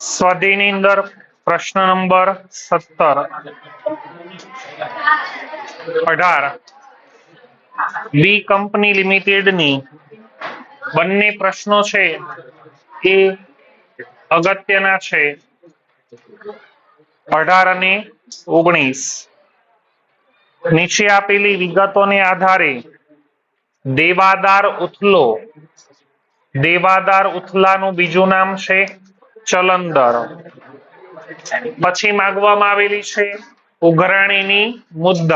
સ્વાધ્યાયની અંદર પ્રશ્ન નંબર સત્તર. અઢાર. બી કંપની લિમિટેડની બંને પ્રશ્નો છે એ અગત્યના છે. અઢાર અને ઓગણીસ. નીચે આપેલી વિગતોને આધારે દેવાદાર ઉથલો. દેવાદાર ઉથલાનું બીજું નામ છે ચલંદર. પછી માંગવામાં આવેલી છે ઉઘરાણીની મુદ્દત.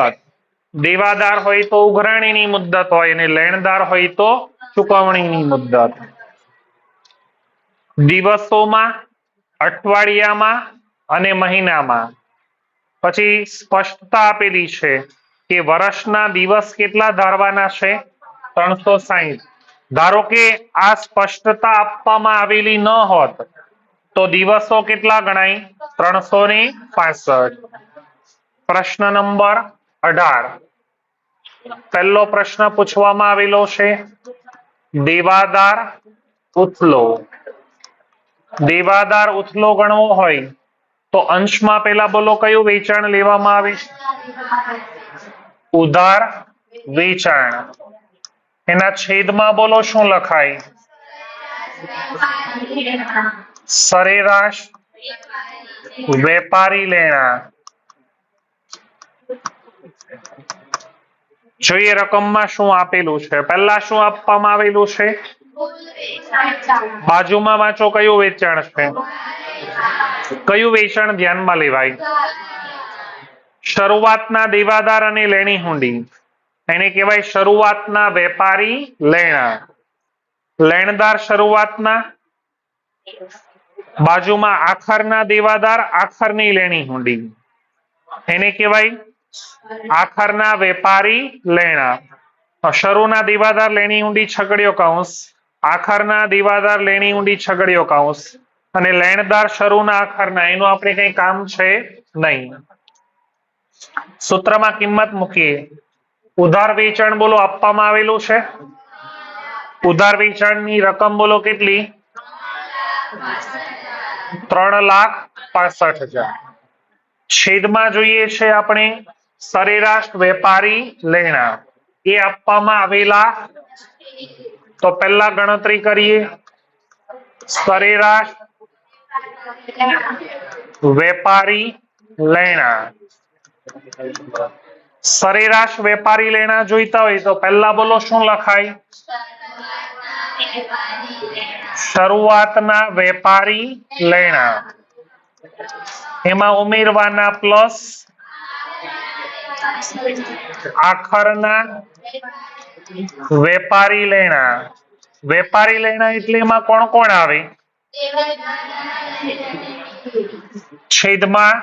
દેવાદાર હોય તો ઉઘરાણીની મુદ્દત હોય અને લેણદાર હોય તો ચુકવણીની મુદ્દત. દિવસોમાં, અઠવાડિયામાં અને મહિનામાં. પછી સ્પષ્ટતા આપેલી છે કે વર્ષના દિવસ કેટલા ધારવાના છે? ત્રણસો સાહીઠ. ધારો કે આ સ્પષ્ટતા આપવામાં આવેલી ન હોત તો દિવસો કેટલા ગણાય? ત્રણસો ને પાસઠ. પ્રશ્ન નંબર અઢાર. પહેલો પ્રશ્ન પૂછવામાં આવેલો છે. દેવાદાર ઉથલો. દેવાદાર ઉથલો ગણવો હોય, તો અંશમાં પેલા બોલો કયું વેચાણ લેવામાં આવે ઉધાર વેચાણ. એના છેદમાં બોલો શું લખાય? સરેરાશ વેપારી લેણા. જોઈએ રકમમાં શું આપેલું છે? પહેલા શું આપવામાં આવેલું છે? બાજુમાં વાંચો કયું વેચાણ છે? કયું વેચાણ ધ્યાનમાં લેવાય? શરૂઆતના દેવાદાર અને લેણી હુંડી. એને કહેવાય શરૂઆતના વેપારી લેણા. લેણદાર શરૂઆતના? બાજુમાં આખરના દેવાદાર આખરની લેણી હુંડી. એને કહેવાય આખરના વેપારી લેણા. શરૂના દેવાદાર લેણી ઊંડી છગડીયો કૌંસ, આખરના દેવાદાર લેણી ઊંડી છગડીયો કૌંસ અને લેણદાર શરૂના આખરના. એનું આપણે કઈ કામ છે નહીં. સૂત્રમાં કિંમત મૂકીએ. ઉધાર વેચાણ બોલો આપવામાં આવેલું છે? ઉધાર વેચાણની રકમ બોલો કેટલી? ત્રણ લાખ પાસઠ હજાર. છેદમાં જોઈએ છે આપણે સરેરાશ વેપારી લેણા. એ આપવામાં આવેલા. તો પહેલા ગણતરી કરીએ. સરેરાશ વેપારી લેણા. સરેરાશ વેપારી લેણા જોઈતા હોય તો પહેલા બોલો શું લખાય? શરૂઆતના વેપારી લેણા. એમાં ઉમેરવાના પ્લસ આખરના વેપારી લેણા. વેપારી લેણા એટલે એમાં કોણ કોણ આવે? છેદમાં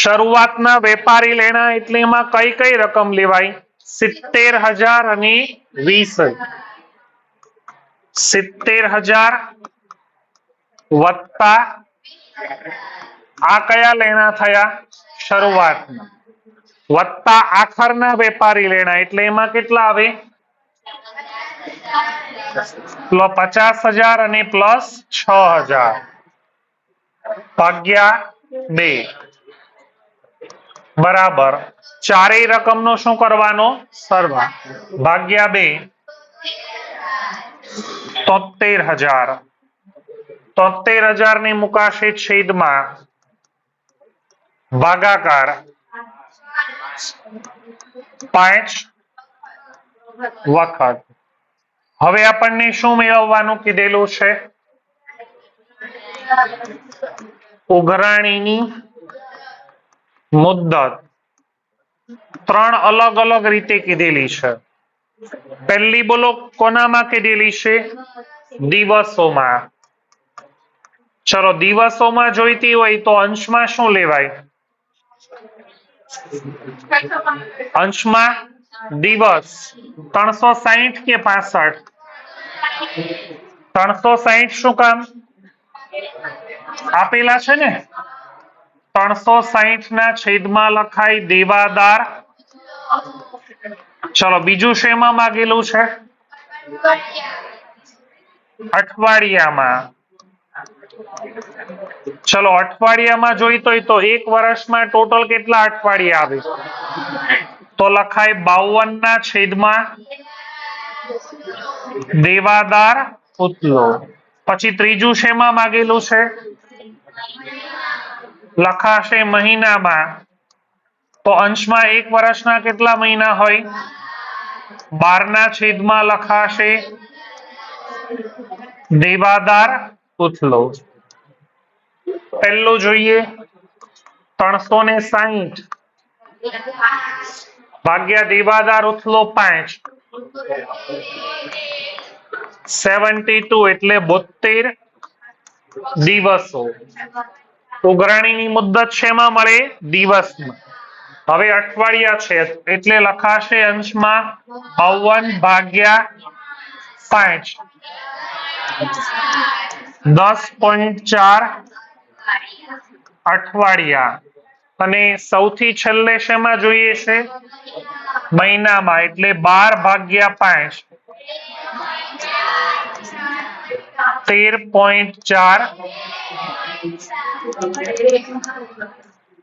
શરૂઆતના વેપારી લેણા એટલે એમાં કઈ કઈ રકમ લેવાય? સિત્તેર હજાર અને વીસ. સિત્તેર હજાર વત્તા આ કયા લેણા થયા? શરૂઆતના. વત્તા આખરના વેપારી લેણા. એટલે એમાં કેટલા આવે? પચાસ હજાર અને પ્લસ છ હજાર. ભાગ્યા બે. બરાબર. ચારેય રકમનો શું કરવાનો? સરવા. ભાગ્યા બે. તોતેર હજાર. તોતેર હજારની મુકાશે છેદમાં ભાગાકાર પાંચ વખત. હવે આપણને શું મેળવવાનું કીધેલું છે? ઉઘરાણીની મુદ્દત. ત્રણ અલગ અલગ રીતે કીધેલી છે. પહેલી બોલો કોનામાં કીધેલી છે? દિવસોમાં. ચલો, દિવસોમાં જોઈતી હોય તો અંશમાં શું લેવાય? અંશમાં દિવસ. ત્રણસો સાહીઠ કે પાસઠ? ત્રણસો સાહીઠ શું કામ? આપેલા છે ને? ત્રણસો સાહીઠ ના છેદમાં લખાય દેવાદાર. ચલો, બીજું શેમાં માગેલું છે? અઠવાડિયામાં. ચલો, અઠવાડિયામાં જોઈતો હોય તો એક વર્ષમાં ટોટલ કેટલા અઠવાડિયા આવે? તો લખાય બાવન ના છેદમાં દેવાદાર પુતલો. પછી ત્રીજું શેમાં માગેલું છે? લખાશે મહિનામાં. તો અંશમાં એક વર્ષના કેટલા મહિના હોય? બારના છેદમાં લખાશે. દેવાદાર ઉથલો પહેલું જોઈએ. ત્રણસો ને સાહીઠ. ભાગ્યા દેવાદાર ઉથલો પાંચ. સેવન્ટી ટુ એટલે બોતેર દિવસો. ઉઘરાણીની મુદ્દત શેમાં મળે? દિવસમાં. હવે અઠવાડિયા છે, એટલે લખાશે અંશમાં બાવન ભાગ્યા પાંચ દસ પોઈન્ટ ચાર અઠવાડિયા. અને સૌથી છેલ્લે શેમાં જોઈએ છે? મહિનામાં, એટલે બાર ભાગ્યા પાંચ. તેર પોઈન્ટ ચાર.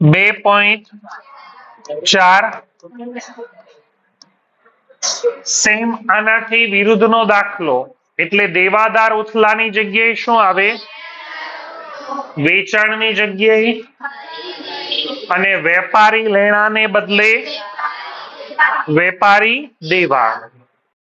બે પોઈન્ટ ચાર. સેમ આનાથી વિરુદ્ધનો દાખલો. એટલે દેવાદાર ઉથલાની જગ્યાએ શું આવે? વેચાણની જગ્યાએ અને વેપારી લેણાને બદલે વેપારી દેવા.